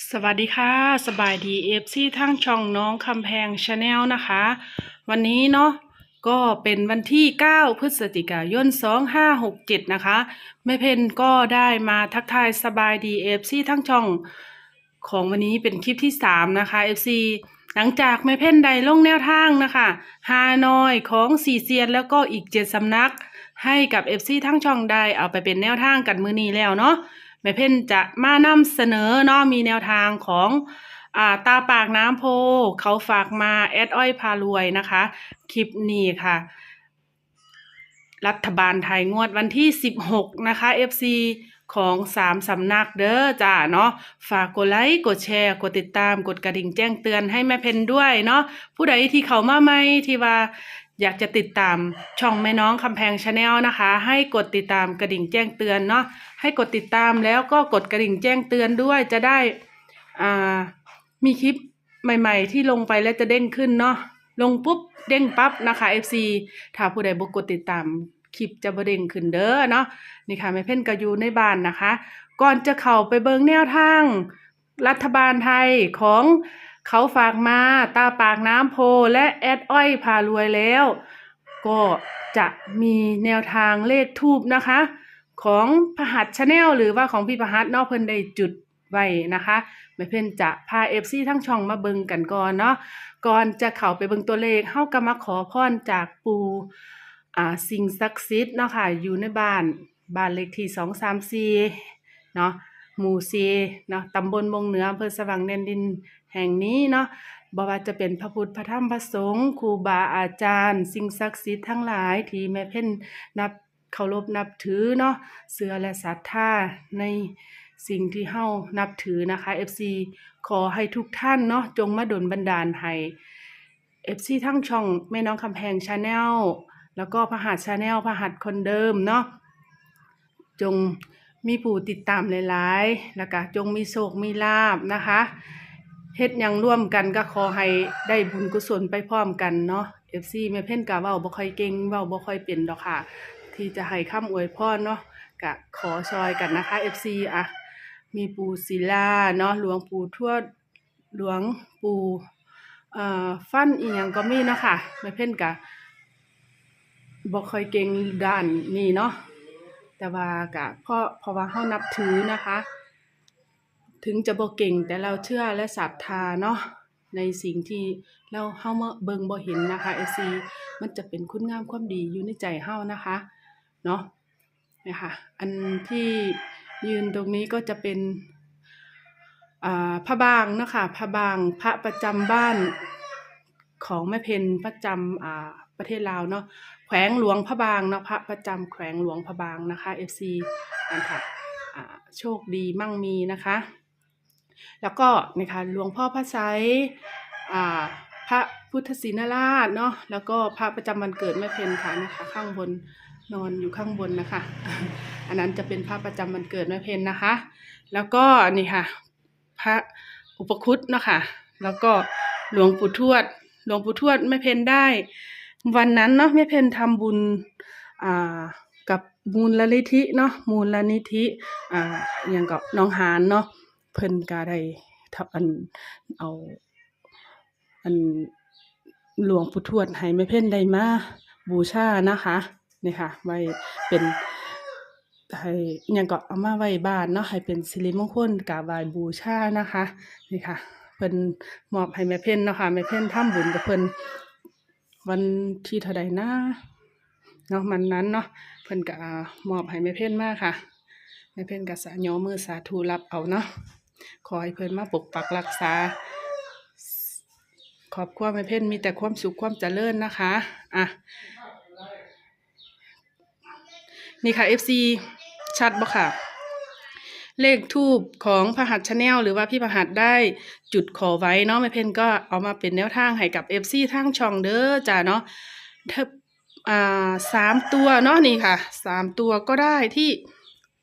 สวัสดีค่ะ สบายดีเอฟซีทั้งช่องน้องคำแพงชาแนลนะคะ วันนี้เนาะก็เป็นวันที่ 9 พฤศจิกายน 2567 นะคะ แม่เพนก็ได้มาทักทายสบายดีเอฟซีทั้งช่องของวันนี้เป็นคลิปที่ 3 นะคะ FC หลังจากแม่เพนได้ลงแนวทางนะคะฮานอยของสีเซียนแล้วก็อีก7สำนัก ให้กับ FC ทั้งช่องได้เอาไปเป็นแนวทางกันมือนี้แล้วเนาะ แม่เพ่นจะมานำเสนอเนาะมีแนวทางของอ่าตาปากน้ำโพ เขาฝากมาแอดอ้อยพารวยนะคะ คลิปนี้ค่ะ รัฐบาลไทยงวดวันที่ 16 นะคะ FC ของ3สำนักเด้อจ้าเนาะฝากกดไลค์กดแชร์กดติดตามกดกระดิ่งแจ้งเตือนให้แม่เพนด้วยเนาะผู้ใดที่เขามาใหม่ที่ว่า อยากจะติดตามช่องแม่น้องคำแพงชาแนลนะคะ ให้กดติดตามกระดิ่งแจ้งเตือนเนาะให้กดติดตามแล้วก็กดกระดิ่งแจ้งเตือนด้วยจะได้อ่ามีคลิปใหม่ ๆ ที่ลงไปแล้วจะเด้งขึ้นเนาะลงปุ๊บเด้งปั๊บนะคะ FC ถ้าผู้ใดบ่กดติดตามคลิปจะบ่เด้งขึ้นเด้อเนาะนี่ค่ะแม่เพ่นก็อยู่ในบ้านนะคะ ก่อนจะเข้าไปเบิงแนวทาง รัฐบาลไทยของ เขาฝากมาตาปากน้ำโพและแอดอ้อยพารวยแล้ว ก็จะมีแนวทางเลขทูบนะคะ ของพหัสชาแนลหรือว่าของพี่พหัสนอกเพิ่นได้จุดไว้นะคะแม่เพิ่นจะพาเอฟซีทั้งช่องมาเบิงกันก่อนเนาะก่อนจะเข้าไปเบิงตัวเลขเฮาก็มาขอพรจากปูอ่าสิ่งศักดิ์สิทธิ์เนาะค่ะอยู่ในบ้านบ้านเลขที่234เนาะ หมู่ซีเนาะตำบลมงเหนืออำเภอสว่างแดนดินแห่งนี้เนาะบ่ว่าจะเป็นพระพุทธพระธรรมพระสงฆ์ครูบาอาจารย์ สิ่งศักดิ์สิทธิ์ทั้งหลายที่แม่เพ่นนับเคารพนับถือเนาะเชื่อและศรัทธาในสิ่งที่เฮานับถือนะคะ FC ขอให้ทุกท่านเนาะจงมาดลบันดาลให้ FC ทั้งช่องแม่น้องคำแพงชาแนลแล้วก็พหัสชาแนลพหัสคนเดิมเนาะจง มีผู้ติดตามหลายๆ แล้วก็จงมีโชคมีลาบนะคะเฮ็ดยังร่วมกันก็ขอให้ได้บุญกุศลไปพร้อมกันเนาะ FC แม่เพ่นกะเว้าบ่ค่อยเก่งเว้าบ่ค่อยเป็นดอกค่ะ ที่จะให้คำอวยพรเนาะก็ขอซอยกันนะคะ FC อะมีปู่ศิลาเนาะหลวงปู่ทวดหลวงปู่เอ่อฟันอีหยังก็มีเนาะค่ะแม่เพ่นกะบ่ค่อยเก่งด้านนี้เนาะ แต่ว่าก็เพราะเพราะว่าเฮานับถือนะคะ ถึงจะบ่เก่งแต่เราเชื่อและศรัทธาเนาะในสิ่งที่เราเฮามาเบิ่งบ่เห็นนะคะ FC มันจะเป็นคุณงามความดีอยู่ในใจเฮานะคะเนาะนะคะอันที่ยืนตรงนี้ก็จะเป็นอ่าพระบางเนาะค่ะพระบางพระประจำบ้าน ของแม่เพนประจำอ่าประเทศลาวเนาะแขวงหลวงพระบางเนาะพระประจำแขวงหลวงพระบางนะคะ FC นั่นค่ะอ่าโชคดีมั่งมีนะคะ แล้วก็นะคะหลวงพ่อพระไซอ่าพระพุทธศรีนราชเนาะแล้วก็พระประจำวันเกิดแม่เพนค่ะนะคะข้างบนนอนอยู่ข้างบนนะคะ อันนั้นจะเป็นพระประจำวันเกิดแม่เพนนะคะ แล้วก็นี่ค่ะ พระอุปคุตเนาะค่ะแล้วก็หลวงปู่ทวด หลวงปู่ทวดแม่เพนได้ วันนั้นเนาะแม่เพนทำบุญอ่ากับมูลนิธิเนาะมูลนิธิอ่าอหยังก็น้องหานเนาะเพิ่นก็ได้ทับอันเอาอันหลวงปู่ทวดให้แม่เพ่นได้มาบูชานะคะนี่ค่ะไว้เป็นให้อหยังก็เอามาไว้บ้านเนาะให้เป็นสิริมงคลกาบไหว้บูชานะคะนี่ค่ะ พิ่นมอบให้แม่เพ่นเนาะค่ะแม่เพ่นทำบุญกับเพิ่นวันที่เท่าใดนะเนาะมันนั้นเนาะเพิ่นก็มอบให้แม่เพ่นมากค่ะแม่เพ่นก็สาย่อมือสาธุรับเอาเนาะขอให้เพิ่นมาปกปักรักษาขอบครัวแม่เพ่นมีแต่ความสุขความเจริญนะคะอะนี่ค่ะ FC ชัดบ่ค่ะ เลขทูบของพหัสชาแนลหรือว่าพี่พหัสได้จุดขอไว้เนาะแม่เพนก็เอามาเป็นแนวทางให้กับเอฟซีทางช่องเด้อจ้าเนาะถ้าอ่าสามตัวเนาะนี่ค่ะสามตัวก็ได้ที่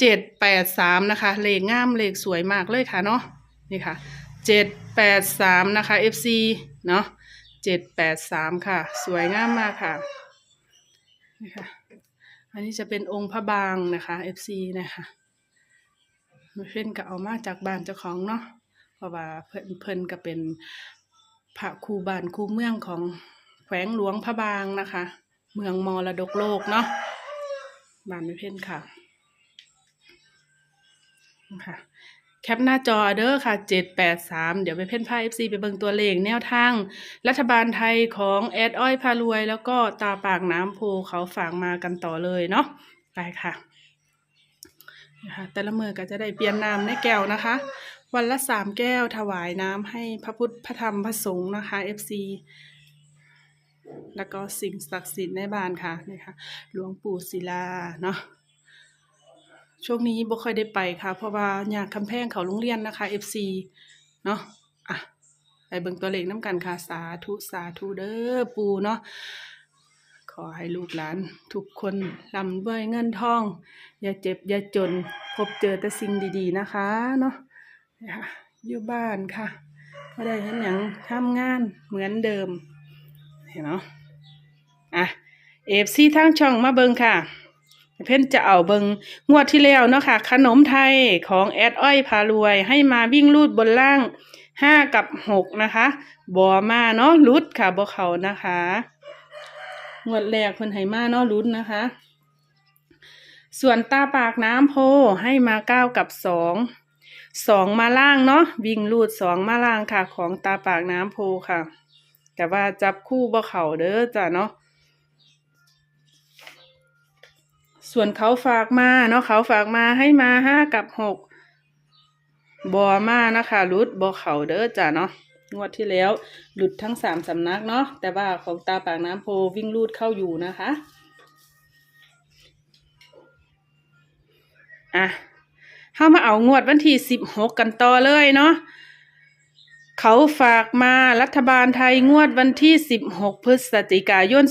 เจ็ดแปดสามนะคะเลขงามเลขสวยมากเลยค่ะเนาะนี่ค่ะเจ็ดแปดสามนะคะ FC เนาะเจ็ดแปดสามค่ะ สวยงามมากค่ะนี่ค่ะ อันนี้จะเป็นองค์พระบางนะคะ FC นะคะ เพื่อนก็เอามาจากบ้านเจ้าของเนาะเพราะว่าเพิ่นเพิ่นก็เป็นพระครูบ้านครูเมืองของแขวงหลวงพระบางนะคะ เมืองมรดกโลกเนาะบ้านไม่เพ่นค่ะค่ะ แคปหน้าจอเด้อค่ะ 783 เดี๋ยวไปเพ่นพา FC ไปเบิ่งตัวเลขแนวทาง รัฐบาลไทยของแอดอ้อยพารวย แล้วก็ตาปากน้ำโพเขาฝากมากันต่อเลยเนาะไปค่ะ นะคะแต่ละมือก็จะได้เปลี่ยนน้ำในแก้วนะคะ วันละสามแก้วถวายน้ำให้พระพุทธพระธรรมพระสงฆ์นะคะ FC แล้วก็สิ่งศักดิ์สิทธิ์ในบ้านค่ะนี่ค่ะหลวงปู่ศิลาเนาะช่วงนี้บ่ค่อยได้ไปค่ะ เพราะว่าอยากคำแพงเขาโรงเรียนนะคะ FC เนาะอะไปเบิ่งตัวเลขน้ำกันค่ะ สาธุ สาธุเด้อปูเนาะ อให้ลูกหลาน ทุกคนร่ำรวยเงินทอง อย่าเจ็บ อย่าจน พบเจอแต่สิ่งดีๆนะคะเนาะนี่ค่ะอยู่บ้านค่ะก็ได้เห็นอย่างทำงานเหมือนเดิม เห็นเนาะอะเอฟซีทางช่องมาเบิงค่ะ เพ่นจะเอาเบิงงวดที่แล้วเนาะค่ะ ขนมไทยของแอดอ้อยพารวย ให้มาวิ่งลูดบนล่างห้ากับหกนะคะบอมาเนาะลุดค่ะบอเขานะคะ งวดแรกเพิ่นให้มาเนาะลุดนนะคะ ส่วนตาปากน้ำโพให้มาเก้ากับสองสองมาล่างเนาะวิ่งลูดสองมาล่างค่ะ ของตาปากน้ำโพค่ะ แต่ว่าจับคู่บ่เข่าเด้อจ้ะเนาะส่วนเขาฝากมาเนาะเขาฝากมาให้มาห้ากับหกบอมานะคะรุดบอเขาเด้อจ้ะเนาะ งวดที่แล้วหลุดทั้งสามสำนักเนาะแต่ว่าของตาปากน้ำโพวิ่งลูดเข้าอยู่นะคะอะเข้ามาเอางวดวันที่สิบหกกันต่อเลยเนาะเขาฝากมารัฐบาลไทยงวดวันที่ 16 พฤศจิกายน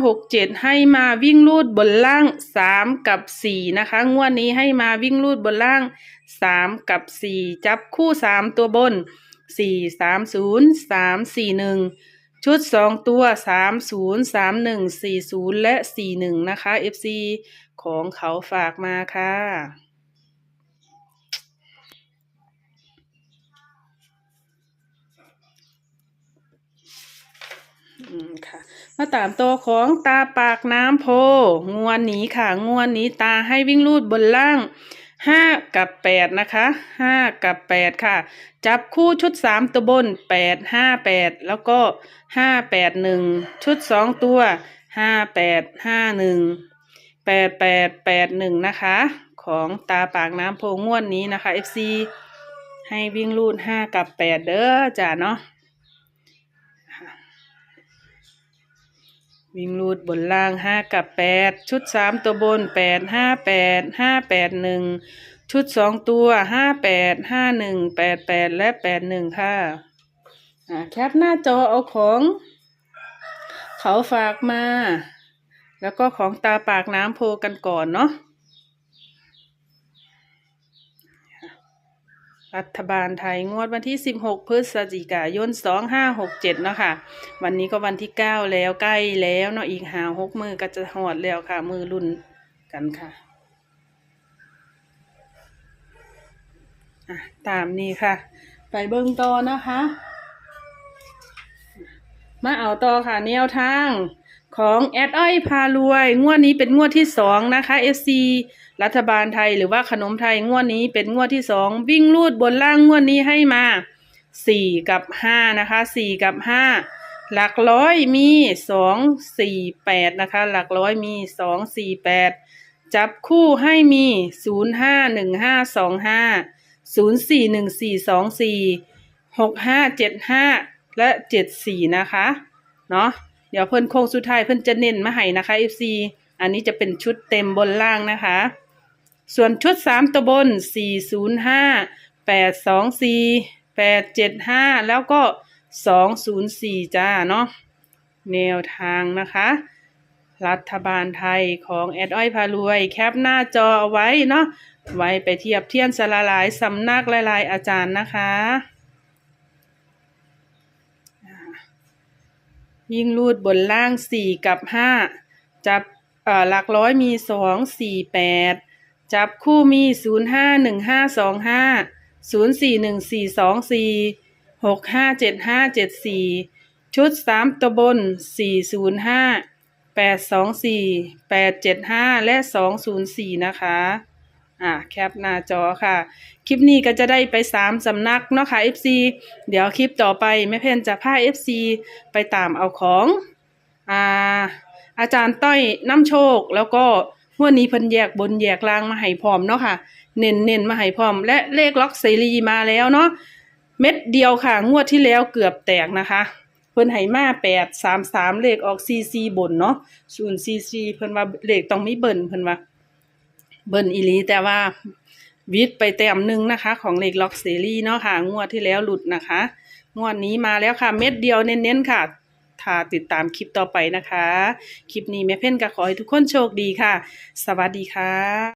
2567 ให้มาวิ่งลูดบนล่าง 3 กับ 4 นะคะ งวดนี้ให้มาวิ่งลูดบนล่าง 3 กับ 4 จับคู่ 3 ตัวบน สี่สามศูนย์สามสี่หนึ่งชุดสองตัวสามศูนย์สามหนึ่งสี่ศูนย์และสี่หนึ่งนะคะเอฟซีของเขาฝากมาค่ะค่ะมาตามตัวของตาปากน้ำโพงวนหนีค่ะ งวนหนีตาให้วิ่งลูดบนล่าง ห้ากับแปดนะคะห้ากับแปดค่ะ จับคู่ชุดสามตัวบนแปดห้าแปดแล้วก็ห้าแปดหนึ่งชุดสองตัวห้าแปดห้าหนึ่งแปดแปดแปดหนึ่งนะคะ ของตาปากน้ำโพงวดนี้นะคะ FC ให้วิ่งลูดห้ากับแปดเด้อจ้ะเนาะ วิ่งรูดบนล่างห้ากับแปดชุดสามตัวบนแปดห้าแปดห้าแปดหนึ่งชุดสองตัวห้าแปดห้าหนึ่งแปดแปดและแปดหนึ่งค่ะแคปหน้าจอเอาของ เขาฝากมา แล้วก็ของตาปากน้ำโพกันก่อนเนาะ รัฐบาลไทยงวดวันที่ 16 พฤศจิกายน 2567 เนาะค่ะ วันนี้ก็วันที่ 9 แล้วใกล้แล้วเนาะอีกหาหกมือก็จะหอดแล้วค่ะ มือรุ่นกันค่ะะตามนี้ค่ะ ไปเบิ่งต่อนะคะ มาเอาต่อค่ะแนวทาง ของแอดอ้อยพารวย งวดนี้เป็นงวดที่สองนะคะ FC รัฐบาลไทยหรือว่าขนมไทยงวดนี้เป็นงวดที่สองวิ่งลูดบนล่างงวดนี้ให้มาสี่กับห้านะคะสี่กับห้าหลักร้อยมีสองสี่แปดนะคะ หลักร้อยมีสองสี่แปดจับคู่ให้มีศูนย์ห้าหนึ่งห้าสองห้าศูนย์สี่หนึ่งสี่สองสี่หกห้าเจ็ดห้าและเจ็ดสี่นะคะ เนาะ เดี๋ยวเพิ่นโค้งสุดท้ายเพิ่นจะเน้นมาให้นะคะ FC อันนี้จะเป็นชุดเต็มบนล่างนะคะ ส่วนชุดสามตัวบนสี่ศูนย์ห้าแปดสองซีแปดเจ็ดห้าแล้วก็สองศูนย์สี่จ้าเนาะแนวทางนะคะ รัฐบาลไทยของแอดอ้อยพารวย แคปหน้าจอเอาไว้เนาะไว้ไปเทียบเทียนสละหลายสำนักหลายๆอาจารย์นะคะ ยิ่งรูดบนล่างสี่กับห้าจับหลักร้อยมีสองสี่แปดจับคู่มีศูนย์ห้าหนึ่งห้าสองห้าศูนย์สี่หนึ่งสี่สองสี่หกห้าเจ็ดห้าเจ็ดสี่ชุดสามตัวบนสี่ศูนย์ห้าแปดสองสี่แปดเจ็ดห้าและสองศูนย์สี่นะคะ อ่าแคปหน้าจอค่ะ คลิปนี้ก็จะได้ไปสามสำนักเนาะค่ะ FC เดี๋ยวคลิปต่อไปแม่เพนจะพา FC ไปตามเอาของอ่าอาจารย์ต้อยน้ำโชคแล้วก็งวดนี้เพิ่นแยกบนแยกล่างมาให้พร้อมเนาะค่ะ เน้นเน้นมาให้พร้อม และเลขล็อกเสรีมาแล้วเนาะเม็ดเดียวค่ะ งวดที่แล้วเกือบแตกนะคะ เพิ่นให้มาแปดสามสามเลขออกซีซีบนเนาะศูนย์ซีซีเพิ่นว่าเลขต้องไมีเบิ่นเพิ่นว่า เบิ่นอีลีแต่ว่าวิทย์ไปแต้มหนึ่งนะคะ ของเล็กล็อกเซรีเนาะค่ะ งวดที่แล้วหลุดนะคะ งวดนี้มาแล้วค่ะ เม็ดเดียวเน้นๆค่ะถ้าติดตามคลิปต่อไปนะคะ คลิปนี้แม่เพ่นก็ขอให้ทุกคนโชคดีค่ะ สวัสดีค่ะ